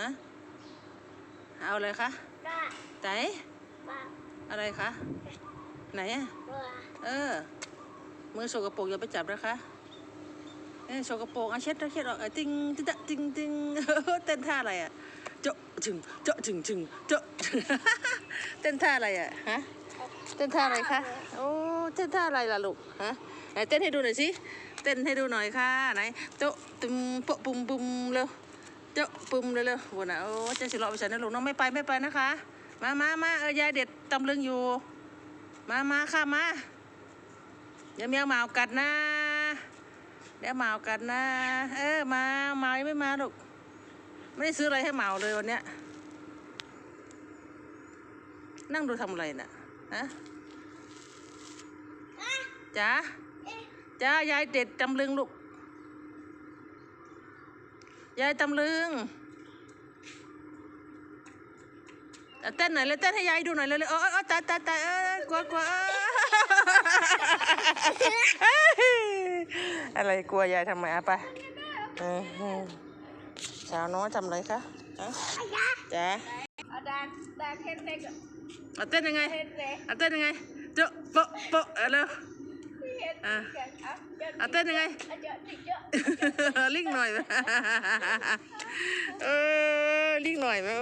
ฮะเอาอะไรคะก็ไหนปากอะไรคะไหนอะตัวเออ มือสกปรกอย่าไปจับนะคะเออสกปรกอะเช็ดเช็ดออกเออติงติงติงติงเต้นท่าอะไรอะเจาะจึงเจาะจึงจึงเจาะเต้นท่าอะไรอะฮะเต้นท่าอะไรคะโอ้เต้นท่าอะไรล่ะลูกฮะไหนเต้นให้ดูหน่อยสิเต้นให้ดูหน่อยค่ะไหนโจะตุมโปะปุ่มปุ่มเร็วเจาะปุ่มเร็วเร็วๆวนน่ะโอ้เจะสิรอไปฉันนะลูกน้องไม่ไปไม่ไปนะคะ มามามาเออยายเด็ดตำลึงอยู่ มามาค่ะมาเดี๋ยวแมวหมากัดนะเดี๋ยวหมากัดนะ เออมาหมายังไม่มาลูกไม่ได้ซื้ออะไรให้หมาเลยวันเนี้ยนั่งดูทำอะไรน่ะฮะจ๋าจ้ายายเด็ดตำลึงลูก ยายตำลึงเอาเต้นหน่อยเลยเต้นให้ยายดูหน่อยเลยเลยเออเออเออตายตายตายเออกลัวกลัวเอออะไรกลัวยายทำไมอะไปเออเออสาวน้อยทำอะไรคะฮะจ๋าเอาดานดานเฮ็ดเล็กอะเอาเต้นยังไงเฮ็ดเล็กเอาเต้นยังไงเจาะโปะโปะเอาเร็วเฮ็ด อะเอาเยอะเต้นยังไงลิงหน่อยเออลิงหน่อยไหม